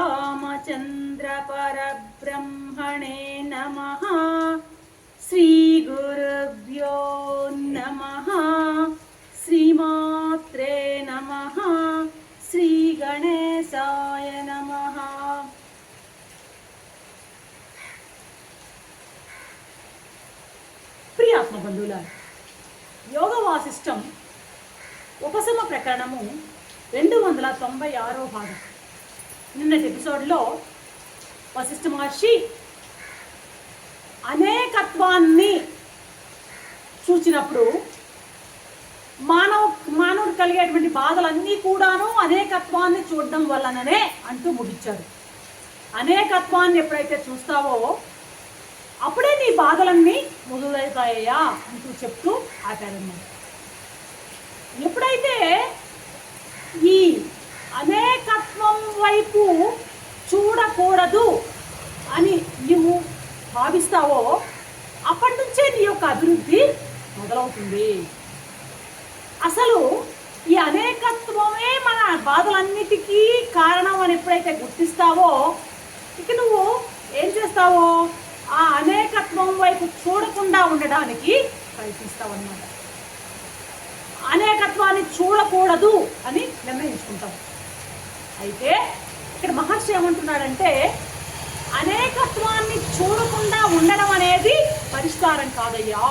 श्रीरामचन्द्रपरब्रह्मणे नमः श्रीगुरुभ्यो नमः श्रीमात्रे नमः श्रीगणेशाय नमः ప్రియాత్మ బంధువులారు యోగ వాసిష్టం ఉపశమ ప్రకరణము రెండు వందల తొంభై ఆరో భాగం నిన్నటి ఎపిసోడ్లో వశిష్ఠ మహర్షి అనేకత్వాన్ని చూచినప్పుడు మానవ మానవుడు కలిగేటువంటి బాధలన్నీ కూడాను అనేకత్వాన్ని చూడడం వల్లననే అంటూ ముగించాడు. అనేకత్వాన్ని ఎప్పుడైతే చూస్తావో అప్పుడే నీ బాధలన్నీ మొదలవుతాయ్యా అంటూ చెప్తూ ఆపారన్నమాట. ఎప్పుడైతే ఈ అనేకత్వం వైపు చూడకూడదు అని నీవు భావిస్తావో అప్పటి నుంచే నీ యొక్క అభివృద్ధి మొదలవుతుంది. అసలు ఈ అనేకత్వమే మన బాధలన్నిటికీ కారణం అని ఎప్పుడైతే గుర్తిస్తావో ఇక నువ్వు ఏం చేస్తావో ఆ అనేకత్వం వైపు చూడకుండా ఉండడానికి ప్రయత్నిస్తావు అన్నమాట అనేకత్వాన్ని చూడకూడదు అని నిర్ణయించుకుంటాం అయితే ఇక్కడ మహర్షి ఏమంటున్నాడంటే అనేకత్వాన్ని చూడకుండా ఉండడం అనేది పరిష్కారం కాదయ్యా.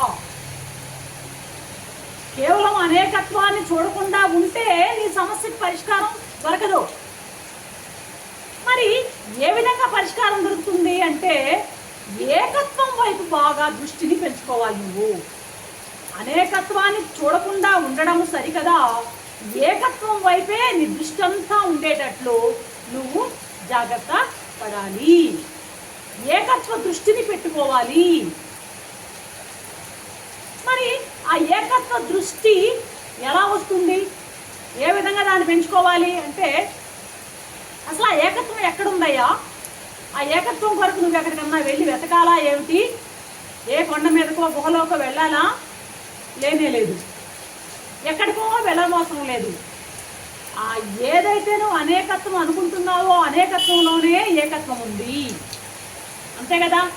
కేవలం అనేకత్వాన్ని చూడకుండా ఉంటే నీ సమస్యకి పరిష్కారం దొరకదు. మరి ఏ విధంగా పరిష్కారం దొరుకుతుంది అంటే ఏకత్వం వైపు బాగా దృష్టిని పెంచుకోవాలి నువ్వు. అనేకత్వాన్ని చూడకుండా ఉండడం సరికదా? ఏకత్వం వైపే నీ దృష్టి అంతా ఉండేటట్లు నువ్వు జాగ్రత్త పడాలి. ఏకత్వ దృష్టిని పెట్టుకోవాలి. మరి ఆ ఏకత్వ దృష్టి ఎలా వస్తుంది? ఏ విధంగా దాన్ని పెంచుకోవాలి అంటే అసలు ఆ ఏకత్వం ఎక్కడుందయ్యా? ఆ ఏకత్వం కొరకు నువ్వు ఎక్కడికన్నా వెళ్ళి వెతకాలా? ఏమిటి? ఏ కొండ మీదకో గుహలోకో వెళ్ళాలా? లేనే లేదు. ఎక్కడికో వెళ్ళనవసరం లేదు. ఆ ఏదైతే నువ్వు అనేకత్వం అనుకుంటున్నావో అనేకత్వంలోనే ఏకత్వం ఉంది. అంతే కదా?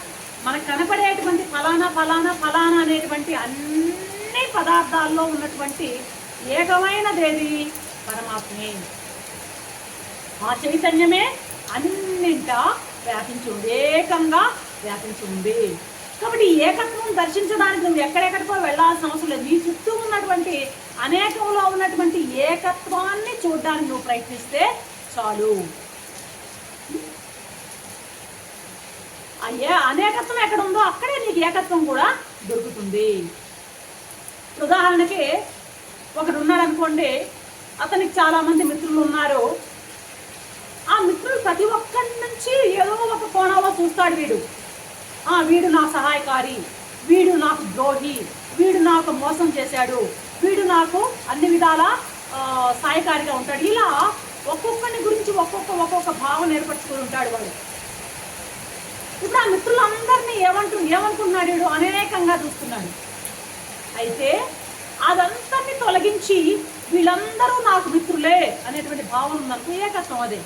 మనకు కనపడేటువంటి ఫలానా ఫలానా ఫలానా అనేటువంటి అన్ని పదార్థాల్లో ఉన్నటువంటి ఏకమైనదేది? పరమాత్మే. ఆ చైతన్యమే అన్నింటా వ్యాపించి ఉంది ఏకంగా వ్యాపించి ఉంది. కాబట్టి ఏకత్వం దర్శించడానికి నువ్వు ఎక్కడెక్కడికో వెళ్ళాల్సిన అవసరం లేదు. నీ చుట్టూ ఉన్నటువంటి అనేకంలో ఉన్నటువంటి ఏకత్వాన్ని చూడడానికి నువ్వు ప్రయత్నిస్తే చాలు. అయ్యే అనేకత్వం ఎక్కడ ఉందో అక్కడే నీకు ఏకత్వం కూడా దొరుకుతుంది. ఉదాహరణకి ఒకడు ఉన్నాడు అనుకోండి అతనికి చాలా మంది మిత్రులు ఉన్నారు. ఆ మిత్రులు ప్రతి ఒక్కరి నుంచి ఏదో ఒక కోణంలో చూస్తాడు వీడు. ఆ వీడు నా సహాయకారి వీడు నాకు ద్రోహి వీడు నాకు మోసం చేశాడు వీడు నాకు అన్ని విధాల ఆ, సహాయకారిగా ఉంటాడు. ఇలా ఒక్కొక్కరిని గురించి ఒక్కొక్క ఒక్కొక్క భావం ఏర్పరచుకుని ఉంటాడు వాడు. ఇప్పుడు ఆ మిత్రులందరినీ ఏమంటు ఏమనుకున్నాడు వీడు? అనేకంగా చూస్తున్నాడు. అయితే అదంతటిని తొలగించి వీళ్ళందరూ నాకు మిత్రులే అనేటువంటి భావన ఉందనుకో ఏకత్వం అదే.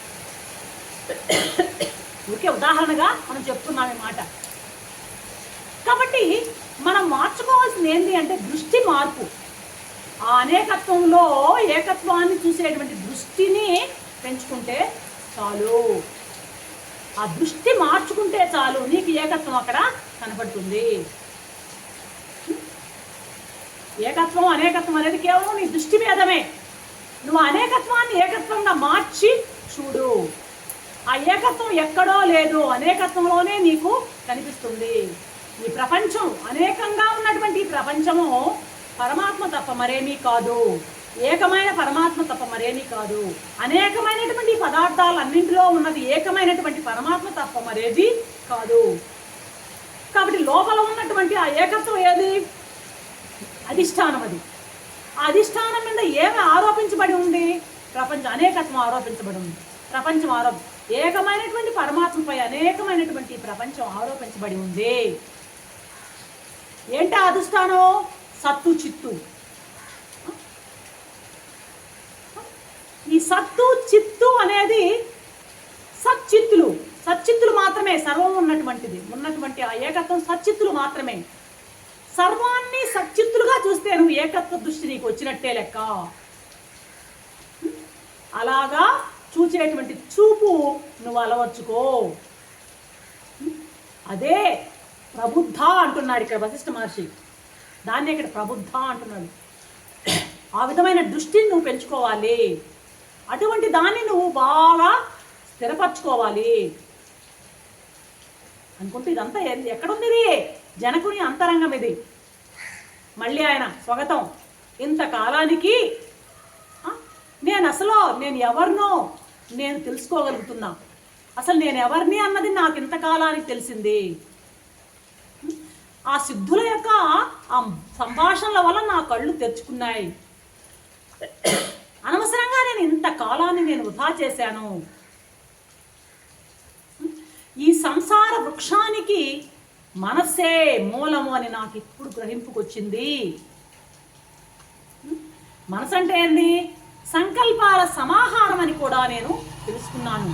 ఊరికే ఉదాహరణగా మనం చెప్తున్నాం ఈ మాట. కాబట్టి మనం మార్చుకోవాల్సింది ఏంటి అంటే దృష్టి మార్పు. ఆ అనేకత్వంలో ఏకత్వాన్ని చూసేటువంటి దృష్టిని పెంచుకుంటే చాలు. ఆ దృష్టి మార్చుకుంటే చాలు. నీకు ఏకత్వం అక్కడ కనబడుతుంది ఏకత్వం అనేకత్వం అనేది కేవలం నీ దృష్టి భేదమే. నువ్వు అనేకత్వాన్ని ఏకత్వంగా మార్చి చూడు. ఆ ఏకత్వం ఎక్కడో లేదు అనేకత్వంలోనే నీకు కనిపిస్తుంది. ఈ ప్రపంచం అనేకంగా ఉన్నటువంటి ఈ ప్రపంచము పరమాత్మ తప్ప మరేమీ కాదు. ఏకమైన పరమాత్మ తప్ప మరేమీ కాదు. అనేకమైనటువంటి పదార్థాలు అన్నింటిలో ఉన్నది ఏకమైనటువంటి పరమాత్మ తప్ప మరేది కాదు. కాబట్టి లోపల ఉన్నటువంటి ఆ ఏకత్వం ఏది? అధిష్టానం అది. ఆ అధిష్టానం మీద ఏమి ఆరోపించబడి ఉంది? ప్రపంచం అనేకత్వం ఆరోపించబడి ఉంది. ప్రపంచం ఆరోప ఏకమైనటువంటి పరమాత్మపై అనేకమైనటువంటి ప్రపంచం ఆరోపించబడి ఉంది. ఏంటి అధిష్టానం? సత్తు చిత్తు. ఈ సత్తు చిత్తు అనేది సచిత్తులు సచ్చిత్తులు మాత్రమే సర్వం ఉన్నటువంటిది. ఉన్నటువంటి ఆ ఏకత్వం సచ్చిత్తులు మాత్రమే. సర్వాన్ని సచ్చిత్తులుగా చూస్తే నువ్వు ఏకత్వ దృష్టి నీకు వచ్చినట్టే లెక్క. అలాగా చూచేటువంటి చూపు నువ్వు అలవర్చుకో. అదే ప్రబుద్ధ అంటున్నాడు ఇక్కడ వశిష్ఠ మహర్షి. దాన్ని ఇక్కడ ప్రబుద్ధ అంటున్నాడు. ఆ విధమైన దృష్టిని నువ్వు పెంచుకోవాలి. అటువంటి దాన్ని నువ్వు బాగా స్థిరపరచుకోవాలి. అనుకుంటే ఇదంతా ఎక్కడుంది ఇది? జనకుని అంతరంగం ఇది. మళ్ళీ ఆయన స్వాగతం. ఇంతకాలానికి నేను అసలు నేను ఎవరినో నేను తెలుసుకోగలుగుతున్నా. అసలు నేను ఎవరిని అన్నది నాకు ఇంతకాలానికి తెలిసింది. ఆ సిద్ధుల యొక్క ఆ సంభాషణల వల్ల నా కళ్ళు తెరుచుకున్నాయి. అనవసరంగా నేను ఇంత కాలాన్ని నేను వృధా చేశాను. ఈ సంసార వృక్షానికి మనస్సే మూలము అని నాకు ఇప్పుడు గ్రహింపుకొచ్చింది. మనసు అంటే ఏంది? సంకల్పాల సమాహారం అని కూడా నేను తెలుసుకున్నాను.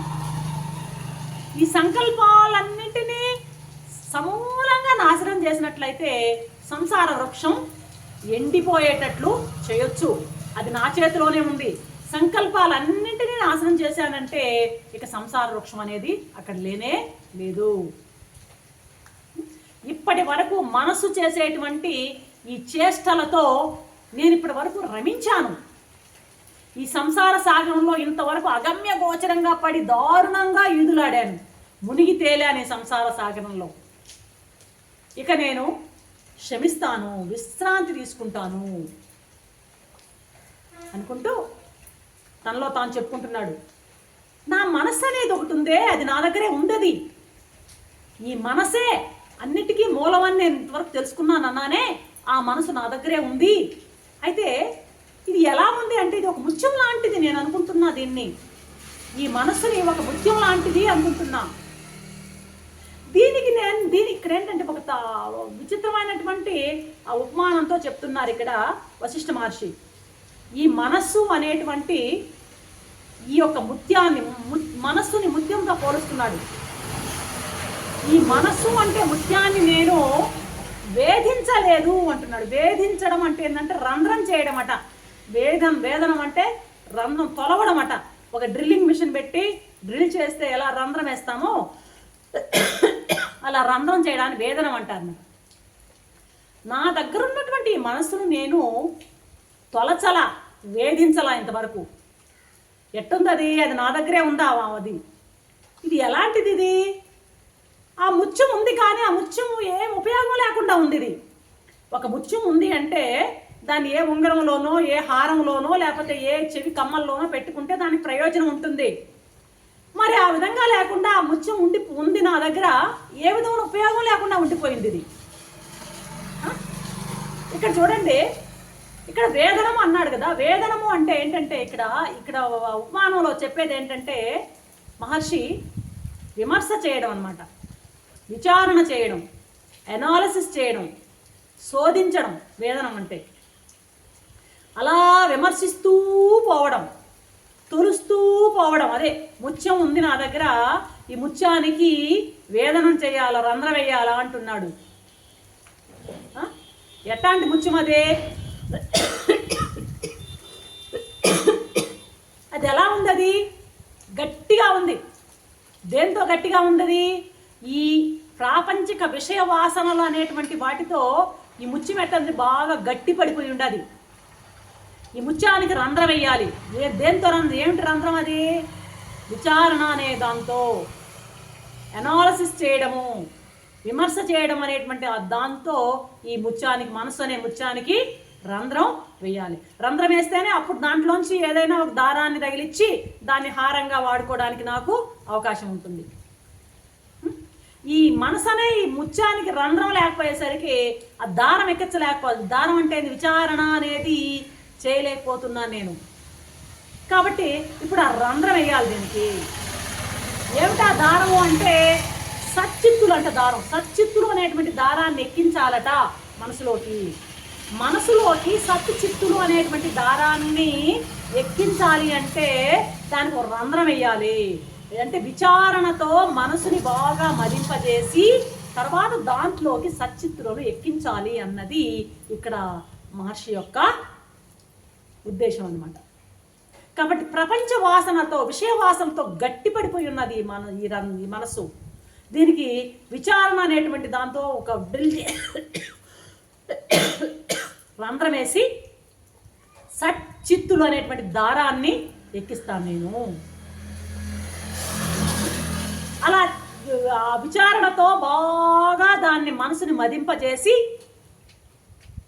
ఈ సంకల్పాలన్నింటినీ సమూల నాశనం చేసినట్లయితే సంసార వృక్షం ఎండిపోయేటట్లు చేయొచ్చు. అది నా చేతిలోనే ఉంది. సంకల్పాలన్నింటినీ నాశనం చేశానంటే ఇక సంసార వృక్షం అనేది అక్కడ లేనే లేదు. ఇప్పటి వరకు మనసు చేసేటువంటి ఈ చేష్టలతో నేను ఇప్పటి వరకు రమించాను. ఈ సంసార సాగరంలో ఇంతవరకు అగమ్య గోచరంగా పడి దారుణంగా ఈదులాడాను. మునిగి తేలాను ఈ సంసార సాగరంలో. ఇక నేను క్షమిస్తాను విశ్రాంతి తీసుకుంటాను అనుకుంటూ తనలో తాను చెప్పుకుంటున్నాడు. నా మనసు అనేది ఒకటి ఉందే అది నా దగ్గరే ఉందది ఈ మనసే అన్నిటికీ మూలమని నేను ఇంతవరకు తెలుసుకున్నాను అన్నానే ఆ మనసు నా దగ్గరే ఉంది. అయితే ఇది ఎలా ఉంది అంటే ఇది ఒక ముత్యం లాంటిది నేను అనుకుంటున్నా దీన్ని. ఈ మనసుని ఒక ముత్యం లాంటిది అనుకుంటున్నా. దీనికి నేను దీని ఇక్కడ ఏంటంటే ఒక విచిత్రమైనటువంటి ఆ ఉపమానంతో చెప్తున్నారు ఇక్కడ వశిష్ఠ మహర్షి. ఈ మనస్సు అనేటువంటి ఈ యొక్క ముత్యాన్ని ము- మనస్సుని ముత్యంతో పోలుస్తున్నాడు. ఈ మనస్సు అంటే ముత్యాన్ని నేను వేధించలేదు అంటున్నాడు. వేధించడం అంటే ఏంటంటే రంధ్రం చేయడం అట వేదం వేదనం అంటే రంధ్రం తొలవడం అట ఒక డ్రిల్లింగ్ మిషన్ పెట్టి డ్రిల్ చేస్తే ఎలా రంధ్రం వేస్తామో అలా రంధ్రం చేయడానికి వేదనం అంటారు. నా దగ్గర ఉన్నటువంటి మనసును మనస్సును నేను తొలచల వేధించలా ఇంతవరకు. ఎట్టుందది? అది అది నా దగ్గరే ఉందా? అది. ఇది ఎలాంటిది ఇది? ఆ ముత్యం ఉంది కానీ ఆ ముత్యం ఏం ఉపయోగం లేకుండా ఉంది ఇది ఒక ముత్యం ఉంది అంటే దాన్ని ఏ ఉంగరంలోనో ఏ హారంలోనో లేకపోతే ఏ చెవి కమ్మల్లోనో పెట్టుకుంటే దానికి ప్రయోజనం ఉంటుంది. మరి ఆ విధంగా లేకుండా ఆ ముత్యం ఉండి ఉంది నా దగ్గర ఏ విధమైన ఉపయోగం లేకుండా ఉండిపోయింది ఇది ఇక్కడ చూడండి ఇక్కడ వేదనము అన్నాడు కదా వేదనము అంటే ఏంటంటే ఇక్కడ ఇక్కడ ఉపమానంలో చెప్పేది ఏంటంటే మహర్షి విమర్శ చేయడం అన్నమాట. విచారణ చేయడం ఎనాలిసిస్ చేయడం శోధించడం వేదనం అంటే అలా విమర్శిస్తూ పోవడం. తులుస్తూ పోవడం. అదే ముత్యం ఉంది నా దగ్గర ఈ ముత్యానికి వేదనం చేయాలా రంధ్ర వేయాలా అంటున్నాడు. ఎట్లాంటి ముత్యం అదే? అది ఎలా ఉంది అది? గట్టిగా ఉంది. దేంతో గట్టిగా ఉంది ఈ ప్రాపంచిక విషయ వాసనలు అనేటువంటి వాటితో ఈ ముత్యం బాగా గట్టి పడిపోయి ఉండదు. ఈ ముత్యానికి రంధ్రం వేయాలి. ఏ దేంతో రంధ్రం? ఏమిటి రంధ్రం అది? విచారణ అనే దాంతో ఎనాలసిస్ చేయడము విమర్శ చేయడం అనేటువంటి దాంతో ఈ ముత్యానికి మనసు అనే ముత్యానికి రంధ్రం వేయాలి. రంధ్రం వేస్తేనే అప్పుడు దాంట్లోంచి ఏదైనా ఒక దారాన్ని తగిలిచ్చి దాన్ని హారంగా వాడుకోవడానికి నాకు అవకాశం ఉంటుంది. ఈ మనసు అనే ఈ ముత్యానికి రంధ్రం లేకపోయేసరికి ఆ దారం ఎక్కించలేకపోతుంది దారం అంటే విచారణ అనేది చేయలేకపోతున్నాను నేను. కాబట్టి ఇప్పుడు ఆ రంధ్రం వేయాలి దీనికి. ఏమిటా దారము అంటే సచ్చిత్తులు అంట దారం. సచ్చిత్తులు అనేటువంటి దారాన్ని ఎక్కించాలట మనసులోకి. మనసులోకి సత్తు అనేటువంటి దారాన్ని ఎక్కించాలి అంటే దానికి ఒక రంధ్రం వేయాలి. అంటే విచారణతో మనసుని బాగా మదింపజేసి తర్వాత దాంట్లోకి సచ్చిత్తులను ఎక్కించాలి అన్నది ఇక్కడ మహర్షి యొక్క ఉద్దేశం అనమాట కాబట్టి ప్రపంచ వాసనతో విషయ వాసనతో గట్టిపడిపోయి ఉన్నది మన ఈ రన్- ఈ మనసు దీనికి విచారణ అనేటువంటి దాంతో ఒక డ్రిల్ రంధ్రం వేసి సచ్చిత్తులు అనేటువంటి దారాన్ని ఎక్కిస్తాను నేను. అలా ఆ విచారణతో బాగా దాన్ని మనసుని మదింపజేసి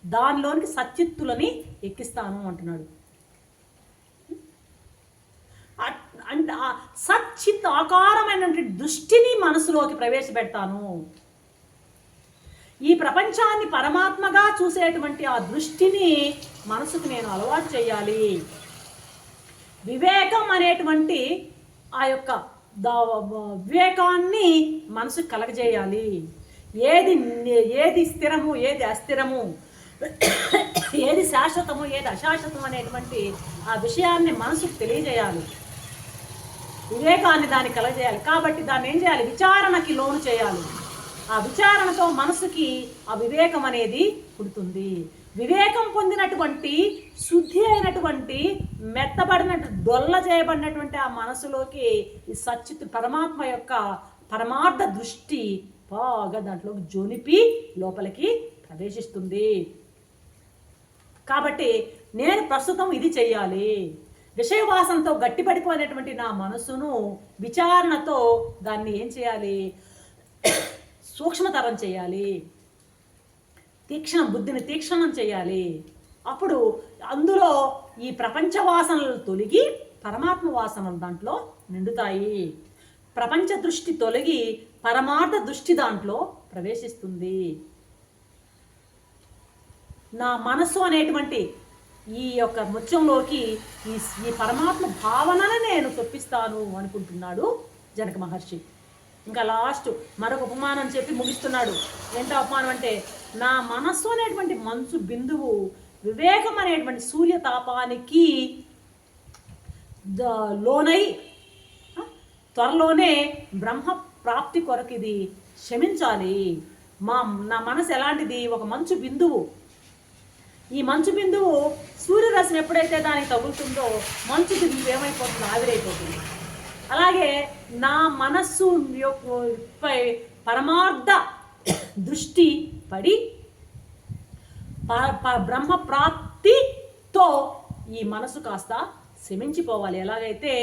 దానిలోనికి సచ్చిత్తులని ఎక్కిస్తాను అంటున్నాడు. అంటే సచ్చిత్ ఆకారమైనటువంటి దృష్టిని మనసులోకి ప్రవేశపెడతాను. ఈ ప్రపంచాన్ని పరమాత్మగా చూసేటువంటి ఆ దృష్టిని మనసుకు నేను అలవాటు చేయాలి. వివేకం అనేటువంటి ఆ యొక్క వివేకాన్ని మనసుకు కలగజేయాలి. ఏది ఏది స్థిరము ఏది అస్థిరము ఏది శాశ్వతము ఏది అశాశ్వతం అనేటువంటి ఆ విషయాన్ని మనసుకు తెలియజేయాలి. వివేకాన్ని దాన్ని కలగజేయాలి. కాబట్టి దాన్ని ఏం చేయాలి? విచారణకి లోను చేయాలి. ఆ విచారణతో మనసుకి ఆ వివేకం అనేది పుడుతుంది. వివేకం పొందినటువంటి శుద్ధి అయినటువంటి మెత్తబడినట్టు డొల్ల చేయబడినటువంటి ఆ మనసులోకి ఈ సచ్యుత్ పరమాత్మ యొక్క పరమార్థ దృష్టి బాగా దాంట్లోకి జొనిపి లోపలికి ప్రవేశిస్తుంది. కాబట్టి నేను ప్రస్తుతం ఇది చేయాలి విషయవాసంతో గట్టిపడిపోయినటువంటి నా మనసును విచారణతో దాన్ని ఏం చేయాలి? సూక్ష్మతరం చేయాలి. తీక్షణ బుద్ధిని తీక్షణం చేయాలి. అప్పుడు అందులో ఈ ప్రపంచ వాసనలు తొలగి పరమాత్మ వాసనలు దాంట్లో నిండుతాయి. ప్రపంచ దృష్టి తొలగి పరమార్థ దృష్టి దాంట్లో ప్రవేశిస్తుంది. నా మనస్సు అనేటువంటి ఈ యొక్క ముత్యంలోకి ఈ ఈ పరమాత్మ భావనను నేను తొప్పిస్తాను అనుకుంటున్నాడు జనక మహర్షి. ఇంకా లాస్ట్ మరొక ఉపమానం చెప్పి ముగిస్తున్నాడు. ఏంటో ఉపమానం అంటే నా మనస్సు అనేటువంటి మంచు బిందువు వివేకం అనేటువంటి సూర్యతాపానికి లోనై త్వరలోనే బ్రహ్మ ప్రాప్తి కొరకు ఇది క్షమించాలి. మా నా మనసు ఎలాంటిది? ఒక మంచు బిందువు ఈ మంచు బిందువు సూర్యరశ్మి ఎప్పుడైతే దానికి తగులుతుందో మంచు బిందువు ఏమైపోతుంది ఆవిరైపోతుంది. అలాగే నా మనస్సు యొక్క- పై పరమార్థ దృష్టి పడి ప- ప- బ్రహ్మ ప్రాప్తితో ఈ మనసు కాస్త శమించిపోవాలి ఎలాగైతే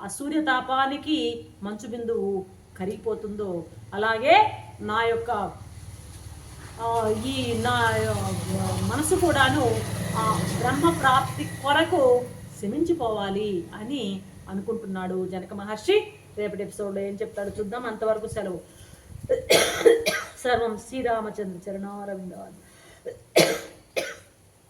ఆ సూర్యతాపానికి మంచు బిందువు కరిగిపోతుందో అలాగే నా యొక్క ఈ నా మనసు కూడాను బ్రహ్మ ప్రాప్తి కొరకు శమించిపోవాలి అని అనుకుంటున్నాడు జనక మహర్షి. రేపటి ఎపిసోడ్లో ఏం చెప్తాడో చూద్దాం. అంతవరకు సెలవు. సర్వం శ్రీరామచంద్ర చరణారవిందాలు.